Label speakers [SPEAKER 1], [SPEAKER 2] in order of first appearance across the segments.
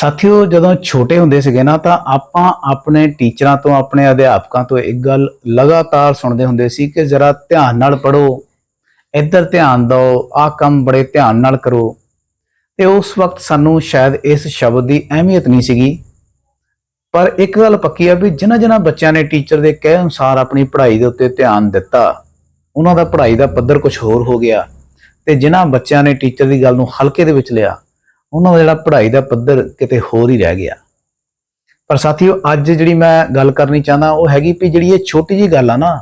[SPEAKER 1] ਸਾਥੀਓ, ਜਦੋਂ ਛੋਟੇ ਹੁੰਦੇ ਸੀਗੇ ਨਾ, ਤਾਂ ਆਪਾਂ ਆਪਣੇ ਟੀਚਰਾਂ ਤੋਂ, ਆਪਣੇ ਅਧਿਆਪਕਾਂ ਤੋਂ ਇੱਕ ਗੱਲ ਲਗਾਤਾਰ ਸੁਣਦੇ ਹੁੰਦੇ ਸੀ ਕਿ ਜ਼ਰਾ ਧਿਆਨ ਨਾਲ ਪੜੋ ਇੱਧਰ ਧਿਆਨ ਦਿਓ, ਆਹ ਕੰਮ ਬੜੇ ਧਿਆਨ ਨਾਲ ਕਰੋ। ਤੇ ਉਸ ਵਕਤ ਸਾਨੂੰ ਸ਼ਾਇਦ ਇਸ ਸ਼ਬਦ ਦੀ ਅਹਿਮੀਅਤ ਨਹੀਂ ਸੀਗੀ। ਪਰ ਇੱਕ ਗੱਲ ਪੱਕੀ ਆ ਵੀ ਜਿਨ੍ਹਾਂ ਜਿਨ੍ਹਾਂ ਬੱਚਿਆਂ ਨੇ ਟੀਚਰ ਦੇ ਕਹੇ ਅਨੁਸਾਰ ਆਪਣੀ ਪੜ੍ਹਾਈ ਦੇ ਉੱਤੇ ਧਿਆਨ ਦਿੱਤਾ, ਉਹਨਾਂ ਦਾ ਪੜ੍ਹਾਈ ਦਾ ਪੱਧਰ ਕੁਝ ਹੋਰ ਹੋ ਗਿਆ। ਤੇ ਜਿਨ੍ਹਾਂ ਬੱਚਿਆਂ ਨੇ ਟੀਚਰ ਦੀ ਗੱਲ ਨੂੰ ਹਲਕੇ ਦੇ ਵਿੱਚ ਲਿਆ ਉਹਨਾਂ ਦਾ ਜਿਹੜਾ ਪੜ੍ਹਾਈ ਦਾ ਪੱਧਰ ਕਿਤੇ ਹੋਰ ਹੀ ਰਹਿ ਗਿਆ। ਪਰ ਸਾਥੀਓ, ਅੱਜ ਜਿਹੜੀ ਮੈਂ ਗੱਲ ਕਰਨੀ ਚਾਹੁੰਦਾ, ਉਹ ਹੈਗੀ ਵੀ ਜਿਹੜੀ ਇਹ ਛੋਟੀ ਜੀ ਗੱਲ ਆ ਨਾ,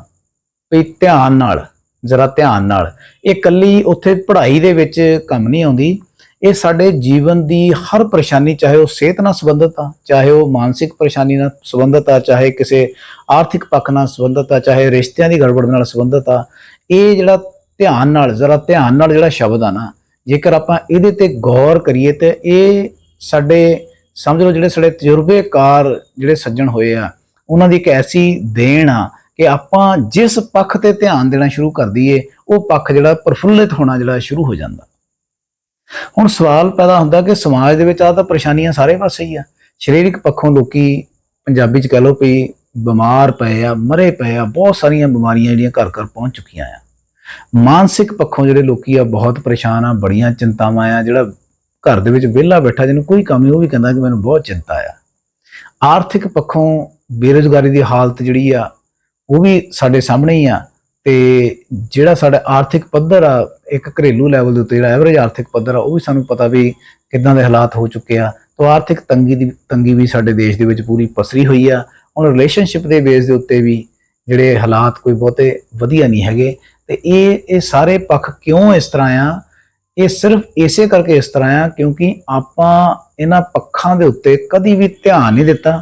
[SPEAKER 1] ਵੀ ਧਿਆਨ ਨਾਲ, ਜ਼ਰਾ ਧਿਆਨ ਨਾਲ, ਇਹ ਕੱਲੀ ਉੱਥੇ ਪੜ੍ਹਾਈ ਦੇ ਵਿੱਚ ਕੰਮ ਨਹੀਂ ਆਉਂਦੀ। ਇਹ ਸਾਡੇ ਜੀਵਨ ਦੀ ਹਰ ਪਰੇਸ਼ਾਨੀ, ਚਾਹੇ ਉਹ ਸਿਹਤ ਨਾਲ ਸੰਬੰਧਿਤ ਆ, ਚਾਹੇ ਉਹ ਮਾਨਸਿਕ ਪਰੇਸ਼ਾਨੀ ਨਾਲ ਸੰਬੰਧਿਤ ਆ, ਚਾਹੇ ਕਿਸੇ ਆਰਥਿਕ ਪੱਖ ਨਾਲ ਸੰਬੰਧਿਤ ਆ, ਚਾਹੇ ਰਿਸ਼ਤਿਆਂ ਦੀ ਗੜਬੜ ਨਾਲ ਸੰਬੰਧਿਤ ਆ, ਇਹ ਜਿਹੜਾ ਧਿਆਨ ਨਾਲ, ਜ਼ਰਾ ਧਿਆਨ ਨਾਲ ਜਿਹੜਾ ਸ਼ਬਦ ਆ ਨਾ ਜੇਕਰ ਆਪਾਂ ਇਹਦੇ ਤੇ ਗੌਰ ਕਰੀਏ ਤੇ ਇਹ ਸਾਡੇ, ਸਮਝ ਲਓ ਜਿਹੜੇ ਸਾਡੇ ਤਜਰਬੇਕਾਰ ਜਿਹੜੇ ਸੱਜਣ ਹੋਏ ਆ, ਉਹਨਾਂ ਦੀ ਇੱਕ ਐਸੀ ਦੇਣ ਆ ਕਿ ਆਪਾਂ ਜਿਸ ਪੱਖ ਤੇ ਧਿਆਨ ਦੇਣਾ ਸ਼ੁਰੂ ਕਰ ਦਈਏ, ਉਹ ਪੱਖ ਜਿਹੜਾ ਪ੍ਰਫੁੱਲਿਤ ਹੋਣਾ ਜਿਹੜਾ ਸ਼ੁਰੂ ਹੋ ਜਾਂਦਾ। ਹੁਣ ਸਵਾਲ ਪੈਦਾ ਹੁੰਦਾ ਕਿ ਸਮਾਜ ਦੇ ਵਿੱਚ ਆ ਤਾਂ ਪਰੇਸ਼ਾਨੀਆਂ ਸਾਰੇ ਪਾਸੇ ਹੀ ਆ। ਸਰੀਰਕ ਪੱਖੋਂ ਲੋਕੀ ਪੰਜਾਬੀ ਚ ਕਹਿ ਲਓ ਵੀ ਬਿਮਾਰ ਪਏ ਆ, ਮਰੇ ਪਏ ਆ, ਬਹੁਤ ਸਾਰੀਆਂ ਬਿਮਾਰੀਆਂ ਜਿਹੜੀਆਂ ਘਰ ਘਰ ਪਹੁੰਚ ਚੁੱਕੀਆਂ ਆ। ਮਾਨਸਿਕ ਪੱਖੋਂ ਜਿਹੜੇ ਲੋਕੀ ਆ, ਬਹੁਤ ਪਰੇਸ਼ਾਨ ਆ, ਬੜੀਆਂ ਚਿੰਤਾਵਾਂ ਆ, ਜਿਹੜਾ ਘਰ ਦੇ ਵਿੱਚ ਵਿਹਲਾ ਬੈਠਾ, ਜਿਹਨੂੰ ਕੋਈ ਕੰਮ ਨਹੀਂ, ਉਹ ਵੀ ਕਹਿੰਦਾ ਕਿ ਮੈਨੂੰ ਬਹੁਤ ਚਿੰਤਾ ਆ। ਆਰਥਿਕ ਪੱਖੋਂ ਬੇਰੁਜ਼ਗਾਰੀ ਦੀ ਹਾਲਤ ਜਿਹੜੀ ਆ, ਉਹ ਵੀ ਸਾਡੇ ਸਾਹਮਣੇ ਹੀ ਆ ਤੇ ਜਿਹੜਾ ਸਾਡਾ ਆਰਥਿਕ ਪੱਧਰ ਆ, ਇੱਕ ਘਰੇਲੂ ਲੈਵਲ ਦੇ ਉੱਤੇ ਜਿਹੜਾ ਐਵਰੇਜ ਆਰਥਿਕ ਪੱਧਰ ਆ, ਉਹ ਵੀ ਸਾਨੂੰ ਪਤਾ ਵੀ ਕਿੱਦਾਂ ਦੇ ਹਾਲਾਤ ਹੋ ਚੁੱਕੇ ਆ। ਤਾਂ ਆਰਥਿਕ ਤੰਗੀ ਦੀ, ਤੰਗੀ ਵੀ ਸਾਡੇ ਦੇਸ਼ ਦੇ ਵਿੱਚ ਪੂਰੀ ਪਸਰੀ ਹੋਈ ਆ। ਹੁਣ ਰਿਲੇਸ਼ਨਸ਼ਿਪ ਦੇ ਬੇਸ ਦੇ ਉੱਤੇ ਵੀ ਜਿਹੜੇ ਹਾਲਾਤ ਕੋਈ ਬਹੁਤੇ ਵਧੀਆ ਨਹੀਂ ਹੈਗੇ। ਤੇ ਇਹ ਇਹ ਸਾਰੇ ਪੱਖ ਕਿਉਂ ਇਸ ਤਰ੍ਹਾਂ ਆ? ਇਹ ਸਿਰਫ ਇਸੇ ਕਰਕੇ ਇਸ ਤਰ੍ਹਾਂ ਆ ਕਿਉਂਕਿ ਆਪਾਂ ਇਹਨਾਂ ਪੱਖਾਂ ਦੇ ਉੱਤੇ ਕਦੀ ਵੀ ਧਿਆਨ ਨਹੀਂ ਦਿੱਤਾ,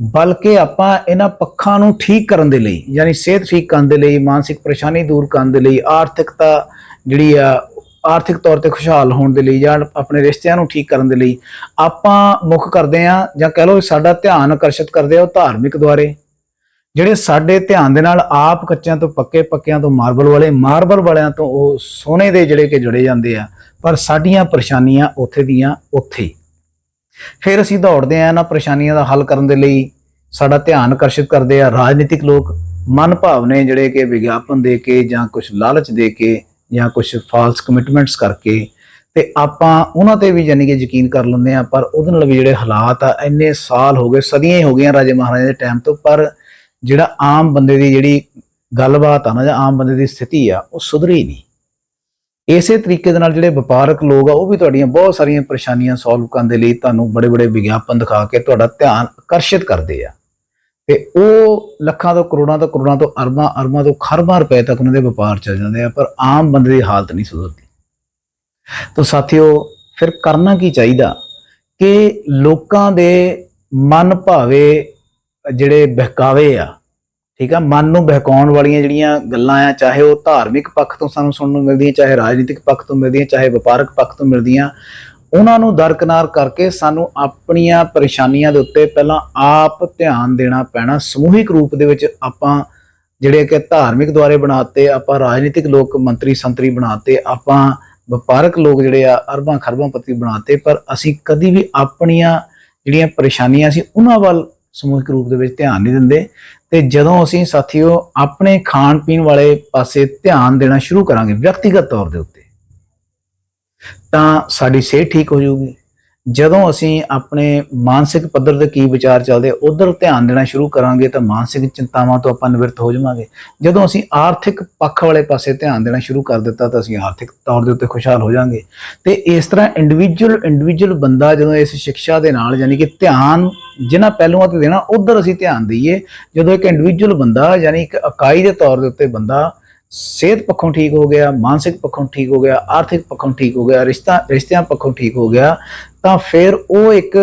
[SPEAKER 1] ਬਲਕਿ ਆਪਾਂ ਇਹਨਾਂ ਪੱਖਾਂ ਨੂੰ ਠੀਕ ਕਰਨ ਦੇ ਲਈ, ਯਾਨੀ ਸਿਹਤ ਠੀਕ ਕਰਨ ਦੇ ਲਈ, ਮਾਨਸਿਕ ਪਰੇਸ਼ਾਨੀ ਦੂਰ ਕਰਨ ਦੇ ਲਈ, ਆਰਥਿਕਤਾ ਜਿਹੜੀ ਆ, ਆਰਥਿਕ ਤੌਰ ਤੇ ਖੁਸ਼ਹਾਲ ਹੋਣ ਦੇ ਲਈ ਜਾਂ ਆਪਣੇ ਰਿਸ਼ਤਿਆਂ ਨੂੰ ਠੀਕ ਕਰਨ ਦੇ ਲਈ ਆਪਾਂ ਮੁੱਖ ਕਰਦੇ ਆ ਜਾਂ ਕਹਿ ਲਓ ਸਾਡਾ ਧਿਆਨ ਆਕਰਸ਼ਿਤ ਕਰਦੇ ਆ ਉਹ ਧਾਰਮਿਕ ਦੁਆਰੇ। ਜਿਹੜੇ ਸਾਡੇ ਧਿਆਨ ਦੇ ਨਾਲ ਆਪ ਕੱਚਿਆਂ ਤੋਂ ਪੱਕੇ ਪੱਕਿਆਂ ਤੋਂ ਮਾਰਬਲ ਵਾਲੇ, ਮਾਰਬਲ ਵਾਲਿਆਂ ਤੋਂ ਉਹ ਸੋਨੇ ਦੇ ਜਿਹੜੇ ਕਿ ਜੁੜੇ ਜਾਂਦੇ ਆ, ਪਰ ਸਾਡੀਆਂ ਪਰੇਸ਼ਾਨੀਆਂ ਉੱਥੇ ਦੀਆਂ ਉੱਥੇ ਫਿਰ ਅਸੀਂ ਦੌੜਦੇ ਆ ਇਹਨਾਂ ਪਰੇਸ਼ਾਨੀਆਂ ਦਾ ਹੱਲ ਕਰਨ ਦੇ ਲਈ, ਸਾਡਾ ਧਿਆਨ ਆਕਰਸ਼ਿਤ ਕਰਦੇ ਆ ਰਾਜਨੀਤਿਕ ਲੋਕ, ਮਨ ਭਾਵਨੇ ਜਿਹੜੇ ਕਿ ਵਿਗਿਆਪਨ ਦੇ ਕੇ ਜਾਂ ਕੁਝ ਲਾਲਚ ਦੇ ਕੇ ਜਾਂ ਕੁਝ ਫਾਲਸ ਕਮਿਟਮੈਂਟਸ ਕਰਕੇ, ਤੇ ਆਪਾਂ ਉਹਨਾਂ ਤੇ ਵੀ ਯਾਨੀ ਕਿ ਯਕੀਨ ਕਰ ਲੈਂਦੇ ਆ, ਪਰ ਉਹਦੇ ਨਾਲ ਵੀ ਜਿਹੜੇ ਹਾਲਾਤ ਆ, ਇੰਨੇ ਸਾਲ ਹੋ ਗਏ, ਸਦੀਆਂ ਹੀ ਹੋ ਗਈਆਂ ਰਾਜੇ ਮਹਾਰਾਜੇ ਦੇ ਟਾਈਮ ਤੋਂ, ਪਰ ਜਿਹੜਾ ਆਮ ਬੰਦੇ ਦੀ ਜਿਹੜੀ ਗੱਲਬਾਤ ਆ ਨਾ ਜਾਂ ਆਮ ਬੰਦੇ ਦੀ ਸਥਿਤੀ ਆ, ਉਹ ਸੁਧਰੀ ਨਹੀਂ। ਇਸੇ ਤਰੀਕੇ ਦੇ ਨਾਲ ਜਿਹੜੇ ਵਪਾਰਕ ਲੋਕ ਆ, ਉਹ ਵੀ ਤੁਹਾਡੀਆਂ ਬਹੁਤ ਸਾਰੀਆਂ ਪਰੇਸ਼ਾਨੀਆਂ ਸੋਲਵ ਕਰਨ ਦੇ ਲਈ ਤੁਹਾਨੂੰ ਬੜੇ ਬੜੇ ਵਿਗਿਆਪਨ ਦਿਖਾ ਕੇ ਤੁਹਾਡਾ ਧਿਆਨ ਆਕਰਸ਼ਿਤ ਕਰਦੇ ਆ। ਤੇ ਉਹ ਲੱਖਾਂ ਤੋਂ ਕਰੋੜਾਂ ਤੋਂ ਕਰੋੜਾਂ ਤੋਂ ਅਰਬਾਂ ਅਰਬਾਂ ਤੋਂ ਖਰਬਾਂ ਰੁਪਏ ਤੱਕ ਉਹਨਾਂ ਦੇ ਵਪਾਰ ਚੱਲ ਜਾਂਦੇ ਆ, ਪਰ ਆਮ ਬੰਦੇ ਦੀ ਹਾਲਤ ਨਹੀਂ ਸੁਧਰਦੀ। ਤਾਂ ਸਾਥੀਓ, ਫਿਰ ਕਰਨਾ ਕੀ ਚਾਹੀਦਾ? ਕਿ ਲੋਕਾਂ ਦੇ ਮਨ ਭਾਵੇ ਜਿਹੜੇ ਬਹਿਕਾਵੇ ਆ, ਠੀਕ ਆ, ਮਨ ਨੂੰ ਬਹਿਕਾਉਣ ਵਾਲੀਆਂ ਜਿਹੜੀਆਂ ਗੱਲਾਂ ਆ, ਚਾਹੇ ਉਹ ਧਾਰਮਿਕ ਪੱਖ ਤੋਂ ਸਾਨੂੰ ਸੁਣਨ ਨੂੰ ਮਿਲਦੀਆਂ, ਚਾਹੇ ਰਾਜਨੀਤਿਕ ਪੱਖ ਤੋਂ ਮਿਲਦੀਆਂ, ਚਾਹੇ ਵਪਾਰਕ ਪੱਖ ਤੋਂ ਮਿਲਦੀਆਂ, ਉਹਨਾਂ ਨੂੰ ਦਰਕਨਾਰ ਕਰਕੇ ਸਾਨੂੰ ਆਪਣੀਆਂ ਪਰੇਸ਼ਾਨੀਆਂ ਦੇ ਉੱਤੇ ਪਹਿਲਾਂ ਆਪ ਧਿਆਨ ਦੇਣਾ ਪੈਣਾ, ਸਮੂਹਿਕ ਰੂਪ ਦੇ ਵਿੱਚ ਆਪਾਂ ਜਿਹੜੇ ਕਿ ਧਾਰਮਿਕ ਦੁਆਰੇ ਬਣਾਤੇ, ਆਪਾਂ ਰਾਜਨੀਤਿਕ ਲੋਕ, ਮੰਤਰੀ, ਸੰਤਰੀ ਬਣਾਤੇ, ਆਪਾਂ ਵਪਾਰਕ ਲੋਕ ਜਿਹੜੇ ਆ, ਅਰਬਾਂ ਖਰਬਾਂ ਪਤੀ ਬਣਾਤੇ, ਪਰ ਅਸੀਂ ਕਦੀ ਵੀ ਆਪਣੀਆਂ ਜਿਹੜੀਆਂ ਪਰੇਸ਼ਾਨੀਆਂ ਸੀ, ਉਹਨਾਂ ਵੱਲ ਸਮੂਹਿਕ ਰੂਪ ਦੇ ਵਿੱਚ ਧਿਆਨ ਨਹੀਂ ਦਿੰਦੇ ਤੇ ਜਦੋਂ ਅਸੀਂ ਸਾਥੀਓ ਆਪਣੇ ਖਾਣ ਪੀਣ ਵਾਲੇ ਪਾਸੇ ਧਿਆਨ ਦੇਣਾ ਸ਼ੁਰੂ ਕਰਾਂਗੇ ਵਿਅਕਤੀਗਤ ਤੌਰ ਦੇ ਉੱਤੇ, ਤਾਂ ਸਾਡੀ ਸਿਹਤ ਠੀਕ ਹੋ ਜਾਊਗੀ। ਜਦੋਂ ਅਸੀਂ ਆਪਣੇ ਮਾਨਸਿਕ ਪੱਧਰ ਤੇ ਕੀ ਵਿਚਾਰ ਚੱਲਦੇ, ਉਧਰ ਧਿਆਨ ਦੇਣਾ ਸ਼ੁਰੂ ਕਰਾਂਗੇ ਤਾਂ ਮਾਨਸਿਕ ਚਿੰਤਾਵਾਂ ਤੋਂ ਆਪਾਂ ਨਿਵਰਤ ਹੋ ਜਾਵਾਂਗੇ। ਜਦੋਂ ਅਸੀਂ ਆਰਥਿਕ ਪੱਖ ਵਾਲੇ ਪਾਸੇ ਧਿਆਨ ਦੇਣਾ ਸ਼ੁਰੂ ਕਰ ਦਿੱਤਾ ਤਾਂ ਅਸੀਂ ਆਰਥਿਕ ਤੌਰ ਦੇ ਉੱਤੇ ਖੁਸ਼ਹਾਲ ਹੋ ਜਾਵਾਂਗੇ। ਤੇ ਇਸ ਤਰ੍ਹਾਂ ਇੰਡੀਵਿਜੂਅਲ ਇੰਡੀਵਿਜੂਅਲ ਬੰਦਾ ਜਦੋਂ ਇਸ ਸਿੱਖਿਆ ਦੇ ਨਾਲ ਯਾਨੀ ਕਿ ਧਿਆਨ ਜਿਨ੍ਹਾਂ ਪਹਿਲੂਆਂ ਤੇ ਦੇਣਾ, ਉਧਰ ਅਸੀਂ ਧਿਆਨ ਦਈਏ। ਜਦੋਂ ਇੱਕ ਇੰਡੀਵਿਜੂਅਲ ਬੰਦਾ ਯਾਨੀ ਇੱਕ ਇਕਾਈ ਦੇ ਤੌਰ ਦੇ ਉੱਤੇ ਬੰਦਾ ਸਿਹਤ ਪੱਖੋਂ ਠੀਕ ਹੋ ਗਿਆ, ਮਾਨਸਿਕ ਪੱਖੋਂ ਠੀਕ ਹੋ ਗਿਆ, ਆਰਥਿਕ ਪੱਖੋਂ ਠੀਕ ਹੋ ਗਿਆ, ਰਿਸ਼ਤਾ, ਰਿਸ਼ਤਿਆਂ ਪੱਖੋਂ ਠੀਕ ਹੋ ਗਿਆ ਤਾਂ ਫਿਰ ਉਹ ਇੱਕ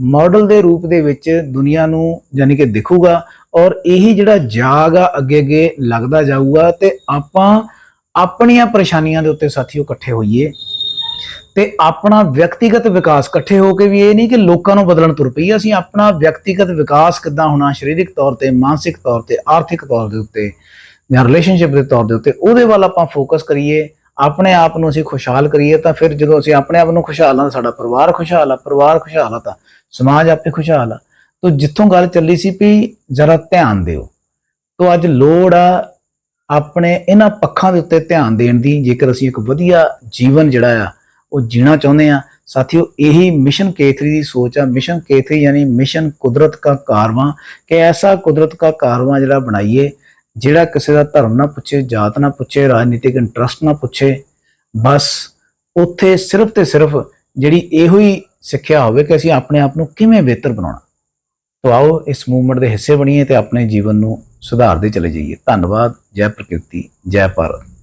[SPEAKER 1] ਮਾਡਲ ਦੇ ਰੂਪ ਦੇ ਵਿੱਚ ਦੁਨੀਆ ਨੂੰ ਯਾਨੀ ਕਿ ਦਿਖੂਗਾ ਔਰ ਇਹੀ ਜਿਹੜਾ ਜਾਗ ਆ ਅੱਗੇ ਅੱਗੇ ਲੱਗਦਾ ਜਾਊਗਾ ਤੇ ਆਪਾਂ ਆਪਣੀਆਂ ਪਰੇਸ਼ਾਨੀਆਂ ਦੇ ਉੱਤੇ ਸਾਥੀਓ ਇਕੱਠੇ ਹੋਈਏ ਤੇ ਆਪਣਾ ਵਿਅਕਤੀਗਤ ਵਿਕਾਸ ਇਕੱਠੇ ਹੋ ਕੇ ਵੀ ਇਹ ਨਹੀਂ ਕਿ ਲੋਕਾਂ ਨੂੰ ਬਦਲਣ ਤੁਰ ਪਈ ਅਸੀਂ ਆਪਣਾ ਵਿਅਕਤੀਗਤ ਵਿਕਾਸ ਕਿੱਦਾਂ ਹੋਣਾ ਸਰੀਰਕ ਤੌਰ ਤੇ, ਮਾਨਸਿਕ ਤੌਰ ਤੇ, ਆਰਥਿਕ ਤੌਰ ਦੇ ਉੱਤੇ ਜਾਂ ਰਿਲੇਸ਼ਨਸ਼ਿਪ ਦੇ ਤੌਰ ਦੇ ਉੱਤੇ, ਉਹਦੇ ਵੱਲ ਆਪਾਂ ਫੋਕਸ ਕਰੀਏ ਆਪਣੇ ਆਪ ਨੂੰ ਅਸੀਂ ਖੁਸ਼ਹਾਲ ਕਰੀਏ ਤਾਂ ਫਿਰ ਜਦੋਂ ਅਸੀਂ ਆਪਣੇ ਆਪ ਨੂੰ ਖੁਸ਼ਹਾਲ ਆ ਸਾਡਾ ਪਰਿਵਾਰ ਖੁਸ਼ਹਾਲ ਆ, ਪਰਿਵਾਰ ਖੁਸ਼ਹਾਲ ਆ ਤਾਂ ਸਮਾਜ ਆਪੇ ਖੁਸ਼ਹਾਲ ਆ। ਤੋ ਜਿੱਥੋਂ ਗੱਲ ਚੱਲੀ ਸੀ ਵੀ ਜਰਾ ਧਿਆਨ ਦਿਓ। ਤੋ ਅੱਜ ਲੋੜ ਆ ਆਪਣੇ ਇਹਨਾਂ ਪੱਖਾਂ ਦੇ ਉੱਤੇ ਧਿਆਨ ਦੇਣ ਦੀ, ਜੇਕਰ ਅਸੀਂ ਇੱਕ ਵਧੀਆ ਜੀਵਨ ਜਿਹੜਾ ਆ, ਉਹ ਜੀਣਾ ਚਾਹੁੰਦੇ ਆ ਸਾਥੀਓ, ਇਹੀ ਮਿਸ਼ਨ K3 ਦੀ ਸੋਚ ਆ। ਮਿਸ਼ਨ K3 ਯਾਨੀ ਮਿਸ਼ਨ ਕੁਦਰਤ ਦਾ ਕਾਰਵਾਂ, ਕਿ ਐਸਾ ਕੁਦਰਤ ਦਾ ਕਾਰਵਾਂ ਜਿਹੜਾ ਬਣਾਈਏ ਜਿਹੜਾ ਕਿਸੇ ਦਾ ਧਰਮ ਨਾ ਪੁੱਛੇ, ਜਾਤ ਨਾ ਪੁੱਛੇ, ਰਾਜਨੀਤਿਕ ਇੰਟਰਸਟ ਨਾ ਪੁੱਛੇ, ਬਸ ਉੱਥੇ ਸਿਰਫ ਤੇ ਸਿਰਫ ਜਿਹੜੀ ਇਹੋ ਹੀ ਸਿੱਖਿਆ ਹੋਵੇ ਕਿ ਅਸੀਂ ਆਪਣੇ ਆਪ ਨੂੰ ਕਿਵੇਂ ਬਿਹਤਰ ਬਣਾਉਣਾ। ਤੋ ਆਓ ਇਸ ਮੂਵਮੈਂਟ ਦੇ ਹਿੱਸੇ ਬਣੀਏ ਤੇ ਆਪਣੇ ਜੀਵਨ ਨੂੰ ਸੁਧਾਰਦੇ ਚਲੇ ਜਾਈਏ। ਧੰਨਵਾਦ, ਜੈ ਪ੍ਰਕਿਰਤੀ, ਜੈ ਭਾਰਤ।